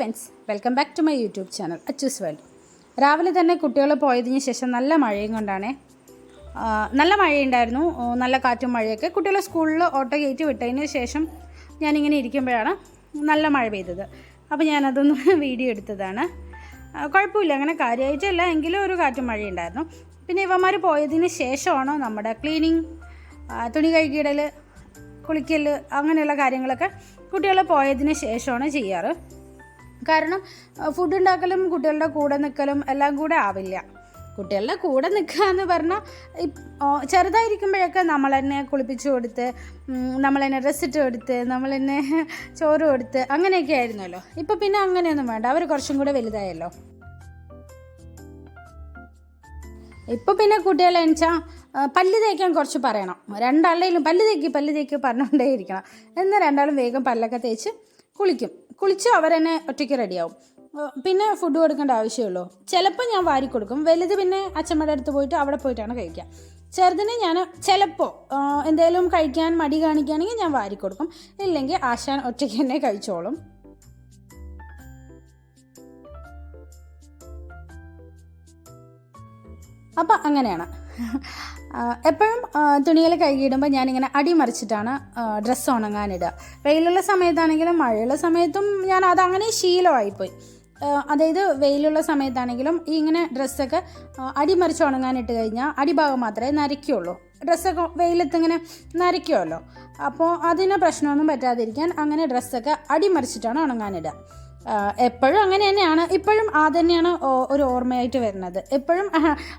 Friends welcome back to my YouTube channel Achus world. രാവിലെ തന്നെ കുട്ടികൾ പോയതിന് ശേഷം നല്ല മഴയും കൊണ്ടാണ്. നല്ല മഴയുണ്ടായിരുന്നു. നല്ല കാറ്റും മഴയൊക്കെ. കുട്ടികളെ സ്കൂളിൽ ഓട്ടോ കയറ്റി വിട്ടതിന് ശേഷം ഞാനിങ്ങനെ ഇരിക്കുമ്പോഴാണ് നല്ല മഴ പെയ്തത്. അപ്പോൾ ഞാനതൊന്ന് വീഡിയോ എടുത്തതാണ്. കുഴപ്പമില്ല അങ്ങനെ കാര്യമായിട്ടല്ല. എങ്കിലും ഒരു കാറ്റും മഴയുണ്ടായിരുന്നു. പിന്നെ ഇവന്മാർ പോയതിന് ശേഷമാണ് നമ്മുടെ ക്ലീനിങ് തുണി കഴുകിയിടൽ കുളിക്കൽ അങ്ങനെയുള്ള കാര്യങ്ങളൊക്കെ കുട്ടികൾ പോയതിന് ശേഷമാണ് ചെയ്യാറ്. കാരണം ഫുഡ് ഉണ്ടാക്കലും കുട്ടികളുടെ കൂടെ നിൽക്കലും എല്ലാം കൂടെ ആവില്ല. കുട്ടികളുടെ കൂടെ നിൽക്കുക എന്ന് പറഞ്ഞാൽ ചെറുതായിരിക്കുമ്പോഴൊക്കെ നമ്മൾ തന്നെ കുളിപ്പിച്ചു കൊടുത്ത് നമ്മൾ തന്നെ ഡ്രസ്സിട്ട് കൊടുത്ത് നമ്മൾ തന്നെ ചോറ് കൊടുത്ത് അങ്ങനെയൊക്കെ ആയിരുന്നല്ലോ. ഇപ്പം പിന്നെ അങ്ങനെയൊന്നും വേണ്ട. അവർ കുറച്ചും കൂടെ വലുതായല്ലോ. ഇപ്പോൾ പിന്നെ കുട്ടികളെ വെച്ചാൽ പല്ല് തേക്കാൻ കുറച്ച് പറയണം. രണ്ടാളുടെയും പല്ല് തേക്കി പല്ല് തേക്കി പറഞ്ഞുകൊണ്ടേ ഇരിക്കണം എന്നാൽ രണ്ടാളും വേഗം പല്ലൊക്കെ തേച്ച് കുളിക്കും. കുളിച്ച് അവരെന്നെ ഒറ്റയ്ക്ക് റെഡിയാവും പിന്നെ ഫുഡ് കൊടുക്കേണ്ട ആവശ്യമുള്ളൂ. ചിലപ്പോൾ ഞാൻ വാരി കൊടുക്കും. വലുത് പിന്നെ അച്ഛമ്മയുടെ അടുത്ത് പോയിട്ട് അവിടെ പോയിട്ടാണ് കഴിക്കുക. ചെറുതിന് ഞാൻ ചിലപ്പോൾ എന്തെങ്കിലും കഴിക്കാൻ മടി കാണിക്കുകയാണെങ്കിൽ ഞാൻ വാരി കൊടുക്കും. ഇല്ലെങ്കിൽ ആശാൻ ഒറ്റയ്ക്ക് തന്നെ കഴിച്ചോളും. അപ്പം അങ്ങനെയാണ്. എപ്പോഴും തുണികൾ കഴുകിയിടുമ്പോൾ ഞാനിങ്ങനെ അടിമറിച്ചിട്ടാണ് ഡ്രസ്സ് ഉണങ്ങാനിടുക. വെയിലുള്ള സമയത്താണെങ്കിലും മഴയുള്ള സമയത്തും ഞാൻ അതങ്ങനെ ശീലമായിപ്പോയി. അതായത് വെയിലുള്ള സമയത്താണെങ്കിലും ഈ ഇങ്ങനെ ഡ്രസ്സൊക്കെ അടിമറിച്ച് ഉണങ്ങാനിട്ട് കഴിഞ്ഞാൽ അടിഭാഗം മാത്രമേ നരയ്ക്കുള്ളൂ. ഡ്രസ്സൊക്കെ വെയിലത്ത് ഇങ്ങനെ നരയ്ക്കുമല്ലോ അപ്പോൾ അതിന് പ്രശ്നമൊന്നും പറ്റാതിരിക്കാൻ അങ്ങനെ ഡ്രസ്സൊക്കെ അടിമറിച്ചിട്ടാണ് ഉണങ്ങാനിടുക. എപ്പോഴും അങ്ങനെ തന്നെയാണ്. ഇപ്പോഴും ആ തന്നെയാണ് ഒരു ഓർമ്മയായിട്ട് വരുന്നത്. എപ്പോഴും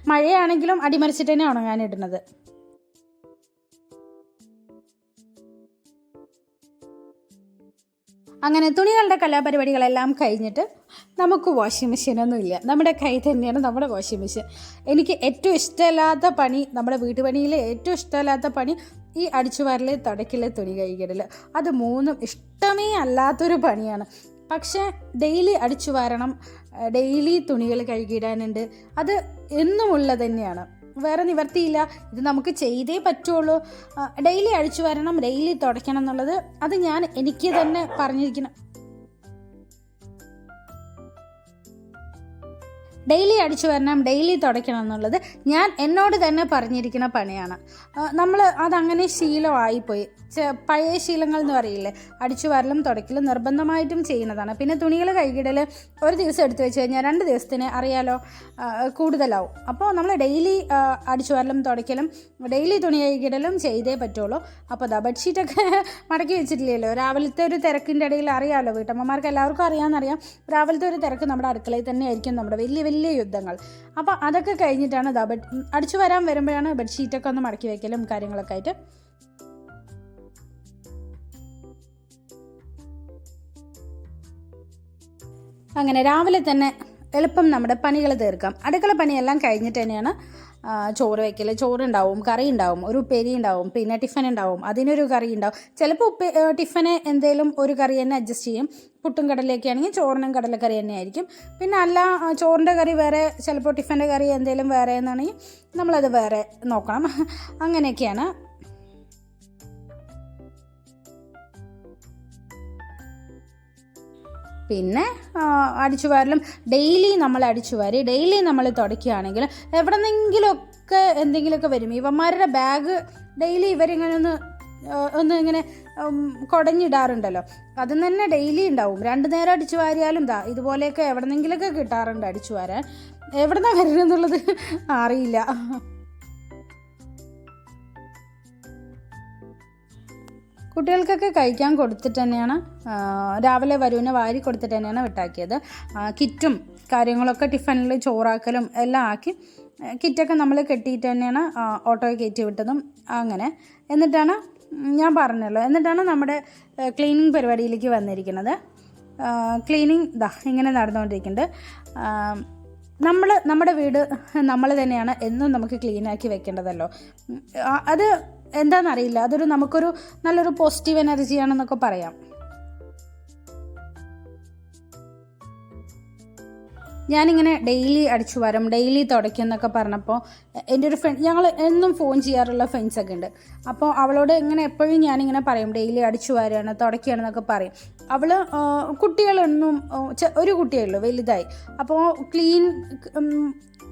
മഴയാണെങ്കിലും അടിമറിച്ചിട്ട് തന്നെ ഉണങ്ങാനിടുന്നത് അങ്ങനെ തുണികളുടെ കലാപരിപാടികളെല്ലാം കഴിഞ്ഞിട്ട് നമുക്ക് വാഷിംഗ് മെഷീനൊന്നും ഇല്ല. നമ്മുടെ കൈ തന്നെയാണ് നമ്മുടെ വാഷിംഗ് മെഷീൻ എനിക്ക് ഏറ്റവും ഇഷ്ടമില്ലാത്ത പണി നമ്മുടെ വീട്ടുപണിയിലെ ഏറ്റവും ഇഷ്ടമില്ലാത്ത പണി ഈ അടിച്ചുവാരൽ തുടക്കിലെ തുണി കഴിക്കരുത് അത് മൂന്നും ഇഷ്ടമേ അല്ലാത്തൊരു പണിയാണ്. പക്ഷേ ഡെയിലി അടിച്ചു വാരണം ഡെയിലി തുണികൾ കഴുകിയിടാനുണ്ട്. അത് എന്നുമുള്ളത് തന്നെയാണ്. വേറെ നിവർത്തിയില്ല. ഇത് നമുക്ക് ചെയ്തേ പറ്റുള്ളൂ. ഡെയിലി അഴിച്ചു വരണം ഡെയിലി തുടയ്ക്കണം എന്നുള്ളത് അത് ഞാൻ എനിക്ക് തന്നെ പറഞ്ഞിരിക്കണം. ഡെയിലി അടിച്ചു വരണം ഡെയിലി തുടയ്ക്കണം എന്നുള്ളത് ഞാൻ എന്നോട് തന്നെ പറഞ്ഞിരിക്കുന്ന പണിയാണ്. നമ്മൾ അതങ്ങനെ ശീലമായിപ്പോയി. പഴയ ശീലങ്ങൾ എന്ന് പറയില്ലേ? അടിച്ചു വരലും തുടയ്ക്കലും നിർബന്ധമായിട്ടും ചെയ്യുന്നതാണ്. പിന്നെ തുണികൾ കൈകിടൽ ഒരു ദിവസം എടുത്തു വെച്ച് കഴിഞ്ഞാൽ രണ്ട് ദിവസത്തിന് അറിയാലോ കൂടുതലാവും. അപ്പോൾ നമ്മൾ ഡെയിലി അടിച്ചു വരലും തുടയ്ക്കലും ഡെയിലി തുണി കൈകിടലും ചെയ്തേ പറ്റുള്ളൂ. അപ്പോൾ അതാ ബെഡ്ഷീറ്റൊക്കെ മടക്കി വെച്ചിട്ടില്ലല്ലോ. രാവിലത്തെ ഒരു തിരക്കിന്റെ ഇടയിൽ അറിയാമല്ലോ വീട്ടമ്മമാർക്ക് എല്ലാവർക്കും അറിയാമെന്നറിയാം. രാവിലത്തെ ഒരു തിരക്ക് നമ്മുടെ അടുക്കളയിൽ തന്നെ ആയിരിക്കും നമ്മുടെ വലിയ വലിയ യുദ്ധങ്ങൾ. അപ്പോൾ അതൊക്കെ കഴിഞ്ഞിട്ടാണ് ദാ ബെഡ് അടിച്ചു വരാൻ വരുമ്പോഴാണ് ബെഡ്ഷീറ്റൊക്കെ ഒന്ന് മടക്കി വയ്ക്കലും കാര്യങ്ങളൊക്കെ ആയിട്ട്. അങ്ങനെ രാവിലെ തന്നെ എളുപ്പം നമ്മുടെ പണികൾ തീർക്കാം. അടുക്കള പണിയെല്ലാം കഴിഞ്ഞിട്ട് തന്നെയാണ് ചോറ് വയ്ക്കൽ ചോറുണ്ടാവും കറി ഉണ്ടാവും ഒരു ഉപ്പേരി ഉണ്ടാവും പിന്നെ ടിഫൻ ഉണ്ടാവും അതിനൊരു കറി ഉണ്ടാവും ചിലപ്പോൾ ഉപ്പ് ടിഫന് എന്തെങ്കിലും ഒരു കറി തന്നെ അഡ്ജസ്റ്റ് ചെയ്യും. പുട്ടും കടലയൊക്കെ ആണെങ്കിൽ ചോറിനും കടലക്കറി തന്നെ ആയിരിക്കും പിന്നെ അല്ല ചോറിന്റെ കറി വേറെ ചിലപ്പോൾ ടിഫന്റെ കറി എന്തെങ്കിലും വേറെ എന്നാണെങ്കിൽ നമ്മളത് വേറെ നോക്കണം. അങ്ങനെയൊക്കെയാണ്. പിന്നെ അടിച്ചു വാരലും. ഡെയിലി നമ്മൾ അടിച്ചു വാരി ഡെയിലി നമ്മൾ തുടയ്ക്കുകയാണെങ്കിൽ എവിടെന്നെങ്കിലുമൊക്കെ എന്തെങ്കിലുമൊക്കെ വരും. ഇവന്മാരുടെ ബാഗ് ഡെയിലി ഇവരിങ്ങനെ ഒന്ന് ഒന്ന് ഇങ്ങനെ കുടഞ്ഞിടാറുണ്ടല്ലോ. അതും തന്നെ ഡെയിലി ഉണ്ടാവും. രണ്ട് നേരം അടിച്ചു വാരിയാലും ദാ ഇതുപോലെയൊക്കെ എവിടെ നിന്നെങ്കിലുമൊക്കെ കിട്ടാറുണ്ട് അടിച്ചു വാരാൻ. എവിടെന്നാണ് വരുന്നതെന്നുള്ളത് അറിയില്ല. കുട്ടികൾക്കൊക്കെ കഴിക്കാൻ കൊടുത്തിട്ട് തന്നെയാണ് രാവിലെ വരുവിനെ വാരി കൊടുത്തിട്ട് തന്നെയാണ് വിട്ടാക്കിയത്. കിറ്റും കാര്യങ്ങളൊക്കെ ടിഫനിൽ ചോറാക്കലും എല്ലാം ആക്കി കിറ്റൊക്കെ നമ്മൾ കെട്ടിയിട്ട് തന്നെയാണ് ഓട്ടോയിൽ കയറ്റി വിട്ടതും അങ്ങനെ. എന്നിട്ടാണ് ഞാൻ പറഞ്ഞല്ലോ എന്നിട്ടാണ് നമ്മുടെ ക്ലീനിങ് പരിപാടിയിലേക്ക് വന്നിരിക്കുന്നത്. ക്ലീനിങ് ദാ ഇങ്ങനെ നടന്നുകൊണ്ടിരിക്കുന്നുണ്ട്. നമ്മൾ നമ്മുടെ വീട് നമ്മൾ തന്നെയാണ് എന്നും നമുക്ക് ക്ലീനാക്കി വെക്കേണ്ടതല്ലോ. അത് എന്താണെന്നറിയില്ല അതൊരു നമുക്കൊരു നല്ലൊരു പോസിറ്റീവ് എനർജിയാണെന്നൊക്കെ പറയാം. ഞാനിങ്ങനെ ഡെയിലി അടിച്ചു വരും ഡെയിലി തുടയ്ക്കും എന്നൊക്കെ പറഞ്ഞപ്പോൾ എന്റെ ഒരു ഫ്രണ്ട് ഞങ്ങൾ എന്നും ഫോൺ ചെയ്യാറുള്ള ഫ്രണ്ട്സൊക്കെ ഉണ്ട്. അപ്പോൾ അവളോട് ഇങ്ങനെ എപ്പോഴും ഞാനിങ്ങനെ പറയും ഡെയിലി അടിച്ചു വാരാണ് തുടയ്ക്കുകയാണ് എന്നൊക്കെ പറയും. അവൾ കുട്ടികളൊന്നും ഒരു കുട്ടിയേ ഉള്ളൂ വലുതായി. അപ്പോൾ ക്ലീൻ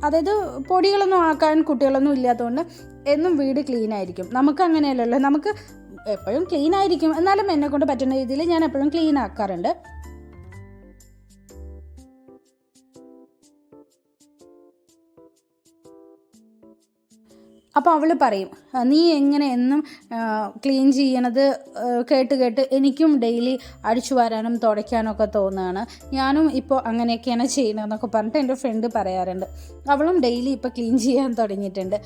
അതായത് പൊടികളൊന്നും ആക്കാൻ കുട്ടികളൊന്നും ഇല്ലാത്തതുകൊണ്ട് എന്നും വീട് ക്ലീൻ ആയിരിക്കും. നമുക്ക് അങ്ങനെയല്ലല്ലോ നമുക്ക് എപ്പോഴും ക്ലീൻ ആയിരിക്കും. എന്നാലും എന്നെ കൊണ്ട് പറ്റുന്ന രീതിയിൽ ഞാൻ എപ്പോഴും ക്ലീൻ ആക്കാറുണ്ട്. അപ്പോൾ അവൾ പറയും നീ എങ്ങനെ എന്നും ക്ലീൻ ചെയ്യണത് കേട്ട് കേട്ട് എനിക്കും ഡെയിലി അടിച്ചു വരാനും തുടയ്ക്കാനും ഒക്കെ തോന്നുകയാണ് ഞാനും ഇപ്പോൾ അങ്ങനെയൊക്കെയാണ് ചെയ്യണതെന്നൊക്കെ പറഞ്ഞിട്ട് എന്റെ ഫ്രണ്ട് പറയാറുണ്ട്. അവളും ഡെയിലി ഇപ്പോൾ ക്ലീൻ ചെയ്യാൻ തുടങ്ങിയിട്ടുണ്ട്.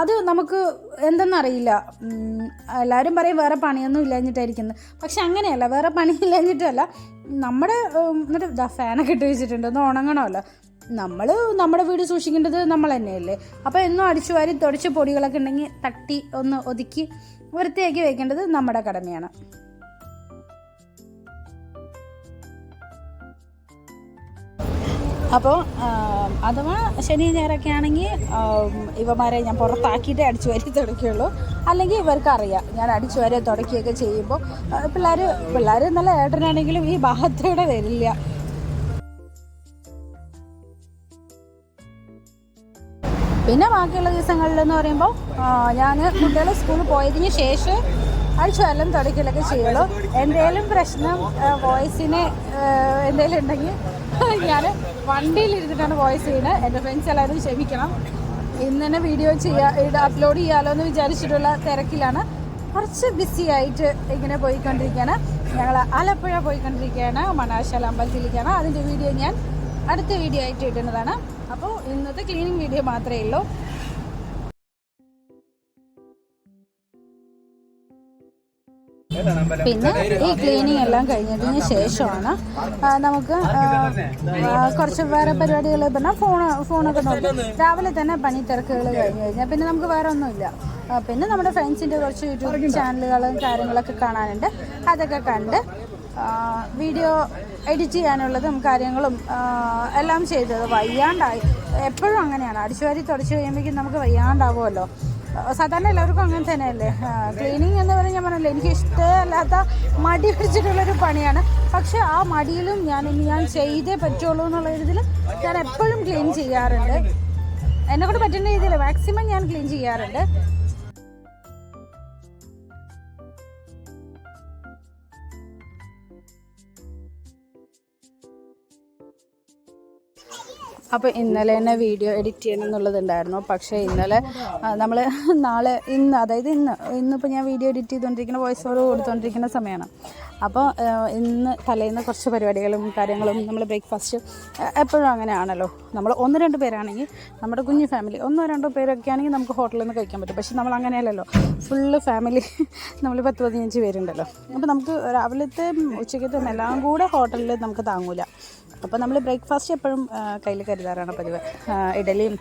അത് നമുക്ക് എന്തെന്നറിയില്ല. എല്ലാവരും പറയും വേറെ പണിയൊന്നും ഇല്ലാഞ്ഞിട്ടായിരിക്കുന്നത് പക്ഷെ അങ്ങനെയല്ല വേറെ പണി ഇല്ലാഞ്ഞിട്ടല്ല. നമ്മുടെ എന്നിട്ട് ഫാനൊക്കെ ഇട്ട് വെച്ചിട്ടുണ്ട് ഒന്ന് ഉണങ്ങണമല്ലോ. നമ്മൾ നമ്മുടെ വീട് സൂക്ഷിക്കേണ്ടത് നമ്മൾ തന്നെയല്ലേ? അപ്പോൾ എന്നും അടിച്ചു വാരി തുടച്ച് പൊടികളൊക്കെ ഉണ്ടെങ്കിൽ തട്ടി ഒന്ന് ഒതുക്കി വൃത്തിയാക്കി വെക്കേണ്ടത് നമ്മുടെ കടമയാണ്. അപ്പോൾ അഥവാ ശനി ഞായറൊക്കെ ആണെങ്കിൽ ഇവമാരെ ഞാൻ പുറത്താക്കിയിട്ടേ അടിച്ചു വരി തുടക്കുകയുള്ളൂ അല്ലെങ്കിൽ ഇവർക്ക് അറിയാം. ഞാൻ അടിച്ചു വരെ തുടക്കുകയൊക്കെ ചെയ്യുമ്പോൾ പിള്ളേർ പിള്ളേർ നല്ല ഏട്ടനാണെങ്കിലും ഈ ഭാഗത്തൂടെ വരില്ല. പിന്നെ ബാക്കിയുള്ള ദിവസങ്ങളിലെന്ന് പറയുമ്പോൾ ഞാൻ കുട്ടികൾ സ്കൂളിൽ പോയതിന് ശേഷം അഴിച്ചു എല്ലാം തുടയ്ക്കലൊക്കെ ചെയ്യുള്ളൂ. എന്തേലും പ്രശ്നം വോയിസിന് എന്തേലും ഉണ്ടെങ്കിൽ ഞാൻ വണ്ടിയിലിരുന്നിട്ടാണ് വോയിസ് ചെയ്യുന്നത്. എന്റെ ഫ്രണ്ട്സ് എല്ലാവരും ക്ഷമിക്കണം. ഇന്ന് തന്നെ വീഡിയോ ചെയ്യാ അപ്ലോഡ് ചെയ്യാമല്ലോ എന്ന് വിചാരിച്ചിട്ടുള്ള തിരക്കിലാണ്. കുറച്ച് ബിസി ആയിട്ട് ഇങ്ങനെ പോയിക്കൊണ്ടിരിക്കുകയാണ്. ഞങ്ങൾ ആലപ്പുഴ പോയിക്കൊണ്ടിരിക്കുകയാണ് മണാശാല അമ്പലത്തിലേക്കാണ്. അതിന്റെ വീഡിയോ ഞാൻ അടുത്ത വീഡിയോ ആയിട്ട് ഇടുന്നതാണ്. അപ്പോൾ ഇന്നത്തെ ക്ലീനിങ് വീഡിയോ മാത്രമേ ഉള്ളൂ. പിന്നെ ഈ ക്ലീനിങ് എല്ലാം കഴിഞ്ഞതിന് ശേഷമാണ് നമുക്ക് കുറച്ച് വേറെ പരിപാടികൾ പറഞ്ഞാൽ ഫോൺ ഫോണൊക്കെ നോക്കി. രാവിലെ തന്നെ പണി തിരക്കുകൾ കഴിഞ്ഞു കഴിഞ്ഞാൽ പിന്നെ നമുക്ക് വേറെ ഒന്നുമില്ല. പിന്നെ നമ്മുടെ ഫ്രണ്ട്സിന്റെ കുറച്ച് യൂട്യൂബ് ചാനലുകളും കാര്യങ്ങളൊക്കെ കാണാനുണ്ട്. അതൊക്കെ കണ്ട് വീഡിയോ എഡിറ്റ് ചെയ്യാനുള്ളതും കാര്യങ്ങളും എല്ലാം ചെയ്തത് വയ്യാണ്ടായി. എപ്പോഴും അങ്ങനെയാണ്. അടിച്ചുവാരി തുടച്ചു കഴിയുമ്പോഴേക്കും നമുക്ക് വയ്യാണ്ടാവുമല്ലോ. സാധാരണ എല്ലാവർക്കും അങ്ങനെ തന്നെയല്ലേ? ക്ലീനിങ് എന്ന് പറഞ്ഞാൽ ഞാൻ പറഞ്ഞല്ലോ എനിക്ക് ഇഷ്ടമല്ലാത്ത മടി പിടിച്ചിട്ടുള്ളൊരു പണിയാണ്. പക്ഷേ ആ മടിയിലും ഞാൻ ഞാൻ ചെയ്തേ പറ്റുള്ളൂ എന്നുള്ള ഇതിൽ ഞാൻ എപ്പോഴും ക്ലീൻ ചെയ്യാറുണ്ട്. എന്നെക്കൊണ്ട് പറ്റുന്ന രീതിയിൽ മാക്സിമം ഞാൻ ക്ലീൻ ചെയ്യാറുണ്ട്. അപ്പോൾ ഇന്നലെ തന്നെ വീഡിയോ എഡിറ്റ് ചെയ്യണം എന്നുള്ളതുണ്ടായിരുന്നു. പക്ഷേ ഇന്നലെ നമ്മൾ നാളെ ഇന്ന് അതായത് ഇന്ന് ഇന്നിപ്പോൾ ഞാൻ വീഡിയോ എഡിറ്റ് ചെയ്തുകൊണ്ടിരിക്കുന്ന വോയിസ് ഓവർ കൊടുത്തുകൊണ്ടിരിക്കുന്ന സമയമാണ് അപ്പോൾ ഇന്ന് തലേന്ന് കുറച്ച് പരിപാടികളും കാര്യങ്ങളും നമ്മൾ ബ്രേക്ക്ഫാസ്റ്റ് എപ്പോഴും അങ്ങനെയാണല്ലോ. നമ്മൾ ഒന്ന് രണ്ട് പേരാണെങ്കിൽ നമ്മുടെ കുഞ്ഞു ഫാമിലി ഒന്നോ രണ്ടോ പേരൊക്കെ ആണെങ്കിൽ നമുക്ക് ഹോട്ടലിൽ നിന്ന് കഴിക്കാൻ പറ്റും. പക്ഷെ നമ്മൾ അങ്ങനെയല്ലല്ലോ. ഫുള്ള് ഫാമിലി നമ്മൾ പത്ത് പതിനഞ്ച് പേരുണ്ടല്ലോ. അപ്പോൾ നമുക്ക് രാവിലത്തെ ഉച്ചയ്ക്കത്തെ എല്ലാം കൂടെ ഹോട്ടലിൽ നമുക്ക് താങ്ങൂല. അപ്പോൾ നമ്മൾ ബ്രേക്ക്ഫാസ്റ്റ് എപ്പോഴും കയ്യിൽ കരുതാറാണ് പതിവ്. ഇഡലിയും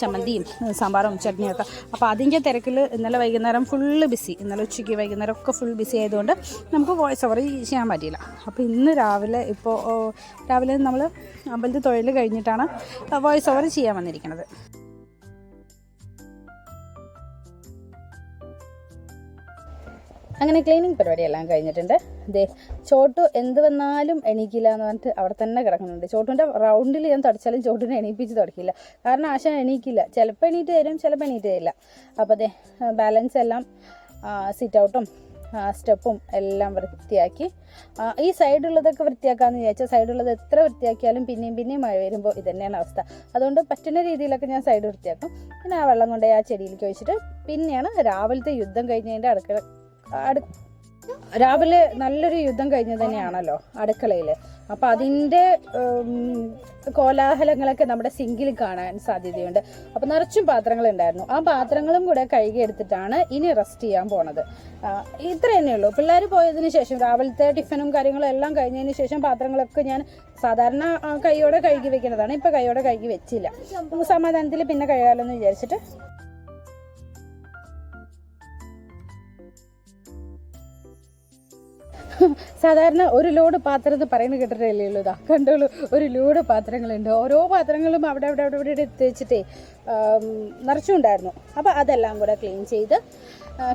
ചമ്മന്തിയും സാമ്പാറും ചട്നിയൊക്കെ അപ്പോൾ അതിന്റെ തിരക്കിൽ ഇന്നലെ വൈകുന്നേരം ഫുള്ള് ബിസി ഇന്നലെ ഉച്ചയ്ക്ക് വൈകുന്നേരം ഒക്കെ ഫുൾ ബിസി ആയതുകൊണ്ട് നമുക്ക് വോയിസ് ഓവർ ചെയ്യാൻ പറ്റിയില്ല. അപ്പോൾ ഇന്ന് രാവിലെ ഇപ്പോൾ രാവിലെ നമ്മൾ അമ്പലത്തിൽ തൊഴിൽ കഴിഞ്ഞിട്ടാണ് വോയിസ് ഓവർ ചെയ്യാൻ വന്നിരിക്കുന്നത് അങ്ങനെ ക്ലീനിങ് പരിപാടിയെല്ലാം കഴിഞ്ഞിട്ടുണ്ട്. ദേ ചോട്ടു എന്ത് വന്നാലും എണീക്കില്ല എന്ന് പറഞ്ഞിട്ട് അവിടെ തന്നെ കിടക്കുന്നുണ്ട്. ചോട്ടുവിന്റെ റൗണ്ടിൽ ഞാൻ തുടച്ചാലും ചോട്ടിനെ എണീപ്പിച്ച് തുടക്കില്ല. കാരണം ആശ എണീക്കില്ല. ചിലപ്പോൾ എണീറ്റ് തരും ചിലപ്പോൾ എണീറ്റ് തരില്ല അപ്പോൾ അതെ ബാലൻസ് എല്ലാം സിറ്റ് ഔട്ടും സ്റ്റെപ്പും എല്ലാം വൃത്തിയാക്കി. ഈ സൈഡുള്ളതൊക്കെ വൃത്തിയാക്കാമെന്ന് വിചാരിച്ചാൽ സൈഡുള്ളത് എത്ര വൃത്തിയാക്കിയാലും പിന്നെയും പിന്നെയും മഴ വരുമ്പോൾ ഇത് തന്നെയാണ് അവസ്ഥ. അതുകൊണ്ട് പറ്റുന്ന രീതിയിലൊക്കെ ഞാൻ സൈഡ് വൃത്തിയാക്കും. പിന്നെ ആ വെള്ളം കൊണ്ടുപോയി ആ ചെടിയിലേക്ക് ഒഴിച്ചിട്ട് പിന്നെയാണ് രാവിലത്തെ യുദ്ധം കഴിഞ്ഞതിന്റെ അടുക്കള അടു രാവിലെ നല്ലൊരു യുദ്ധം കഴിഞ്ഞത് തന്നെയാണല്ലോ അടുക്കളയിൽ അപ്പൊ അതിന്റെ ഉം, കോലാഹലങ്ങളൊക്കെ നമ്മുടെ സിങ്കിൽ കാണാൻ സാധ്യതയുണ്ട്. അപ്പോൾ നിറച്ചും പാത്രങ്ങളുണ്ടായിരുന്നു. ആ പാത്രങ്ങളും കൂടെ കഴുകി എടുത്തിട്ടാണ് ഇനി റെസ്റ്റ് ചെയ്യാൻ പോണത്. ഇത്ര തന്നെയുള്ളൂ പിള്ളേർ പോയതിന് ശേഷം രാവിലത്തെ ടിഫിനും കാര്യങ്ങളും എല്ലാം കഴിഞ്ഞതിന് ശേഷം പാത്രങ്ങളൊക്കെ ഞാൻ സാധാരണ കൈയോടെ കഴുകി വെക്കുന്നതാണ്. ഇപ്പോൾ കൈയോടെ കഴുകി വെച്ചില്ല. സമാധാനത്തിൽ പിന്നെ കഴുകാമല്ലോ എന്ന് വിചാരിച്ചിട്ട് സാധാരണ ഒരു ലോഡ് പാത്രം എന്ന് പറയുന്നത് കേട്ടിട്ടല്ലേ ഉള്ളൂ. ഇതാ കണ്ടോളൂ. ഒരു ലോഡ് പാത്രങ്ങളുണ്ട്. ഓരോ പാത്രങ്ങളും അവിടെ അവിടെ അവിടെ ഇവിടെ ആം, നിറച്ചുണ്ടായിരുന്നു. അപ്പോൾ അതെല്ലാം കൂടെ ക്ലീൻ ചെയ്ത്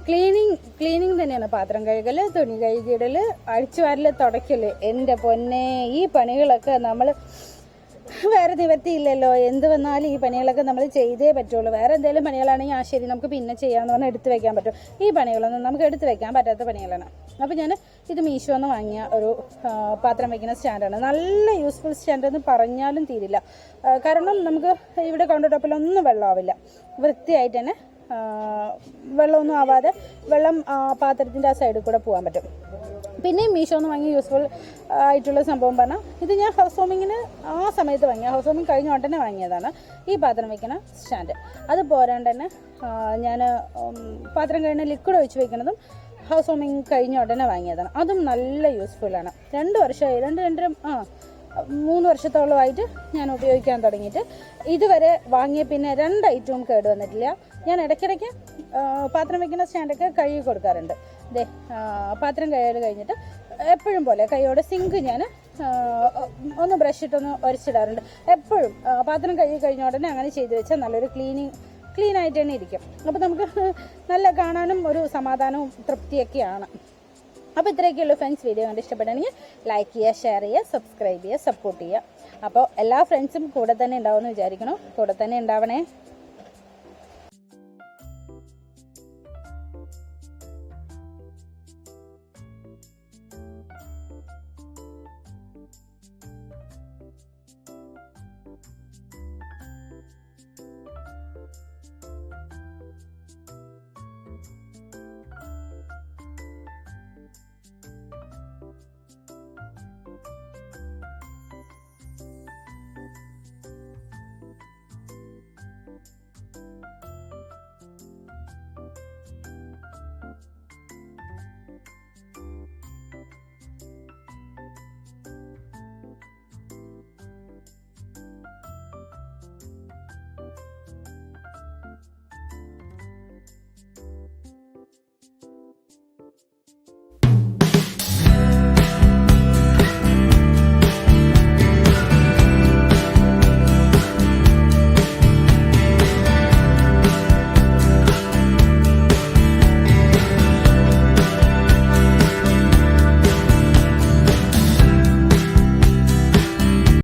ക്ലീനിങ് ക്ലീനിങ് തന്നെയാണ് പാത്രം കഴുകൽ തുണി കഴുകിയിടൽ അഴിച്ചു വാരൽ തുടയ്ക്കൽ എന്റെ പൊന്നെ ഈ പണികളൊക്കെ നമ്മൾ വേറെ നിവർത്തിയില്ലല്ലോ എന്ത് വന്നാലും ഈ പണികളൊക്കെ നമ്മൾ ചെയ്തേ പറ്റുള്ളൂ. വേറെ എന്തെങ്കിലും പണികളാണെങ്കിൽ ആ ശരി നമുക്ക് പിന്നെ ചെയ്യാമെന്ന് പറഞ്ഞാൽ എടുത്ത് വെക്കാൻ പറ്റും. ഈ പണികളൊന്നും നമുക്ക് എടുത്ത് വെക്കാൻ പറ്റാത്ത പണികളാണ്. അപ്പോൾ ഞാൻ ഇത് മീഷോ എന്ന് വാങ്ങിയ ഒരു പാത്രം വയ്ക്കുന്ന സ്റ്റാൻഡാണ്. നല്ല യൂസ്ഫുൾ സ്റ്റാൻഡ് എന്ന് പറഞ്ഞാലും തീരില്ല. കാരണം നമുക്ക് ഇവിടെ കൗണ്ടർ ടോപ്പിലൊന്നും വെള്ളമാവില്ല. വൃത്തിയായിട്ട് തന്നെ വെള്ളമൊന്നും ആവാതെ വെള്ളം പാത്രത്തിന്റെ ആ സൈഡിൽ കൂടെ പോകാൻ പറ്റും. പിന്നെയും മീഷോന്ന് വാങ്ങിയ യൂസ്ഫുൾ ആയിട്ടുള്ള സംഭവം പറഞ്ഞാൽ ഇത് ഞാൻ ഹൗസ് വാമിങ്ങിന് ആ സമയത്ത് വാങ്ങിയ ഹൗസ് വാമിങ് കഴിഞ്ഞ ഉടനെ വാങ്ങിയതാണ്. ഈ പാത്രം വയ്ക്കുന്ന സ്റ്റാൻഡ് അത് പോരാണ്ട് തന്നെ ഞാൻ പാത്രം കഴിഞ്ഞ ലിക്വിഡ് ഒഴിച്ച് വെക്കുന്നതും ഹൗസ് വാമിങ് കഴിഞ്ഞ ഉടനെ വാങ്ങിയതാണ്. അതും നല്ല യൂസ്ഫുള്ളാണ് രണ്ട് വർഷമായി രണ്ട് രണ്ടര ആ മൂന്ന് വർഷത്തോളമായിട്ട് ഞാൻ ഉപയോഗിക്കാൻ തുടങ്ങിയിട്ട്. ഇതുവരെ വാങ്ങിയ പിന്നെ രണ്ട് ഐറ്റവും കേട് വന്നിട്ടില്ല. ഞാൻ ഇടയ്ക്കിടയ്ക്ക് പാത്രം വയ്ക്കുന്ന സ്റ്റാൻഡൊക്കെ കഴുകി കൊടുക്കാറുണ്ട്. ദേ പാത്രം കഴുകൽ കഴിഞ്ഞിട്ട് എപ്പോഴും പോലെ കൈയോടെ സിങ്ക് ഞാൻ ഒന്ന് ബ്രഷ് ഇട്ടൊന്ന് ഉരച്ചിടാറുണ്ട് എപ്പോഴും പാത്രം കഴുകി കഴിഞ്ഞ ഉടനെ അങ്ങനെ ചെയ്തു വെച്ചാൽ നല്ലൊരു ക്ലീനിങ് ക്ലീൻ ആയിട്ട് തന്നെ ഇരിക്കും. അപ്പോൾ നമുക്ക് നല്ല കാണാനും ഒരു സമാധാനവും തൃപ്തിയൊക്കെയാണ്. അപ്പോൾ ഇത്രയൊക്കെയുള്ളൂ ഫ്രണ്ട്സ് വീഡിയോ കണ്ട് ഇഷ്ടപ്പെടുകയാണെങ്കിൽ ലൈക്ക് ചെയ്യുക ഷെയർ ചെയ്യുക സബ്സ്ക്രൈബ് ചെയ്യുക സപ്പോർട്ട് ചെയ്യുക. അപ്പോൾ എല്ലാ ഫ്രണ്ട്സും കൂടെ തന്നെ ഉണ്ടാവുമെന്ന് വിചാരിക്കണം കൂടെ തന്നെ ഉണ്ടാവണേ.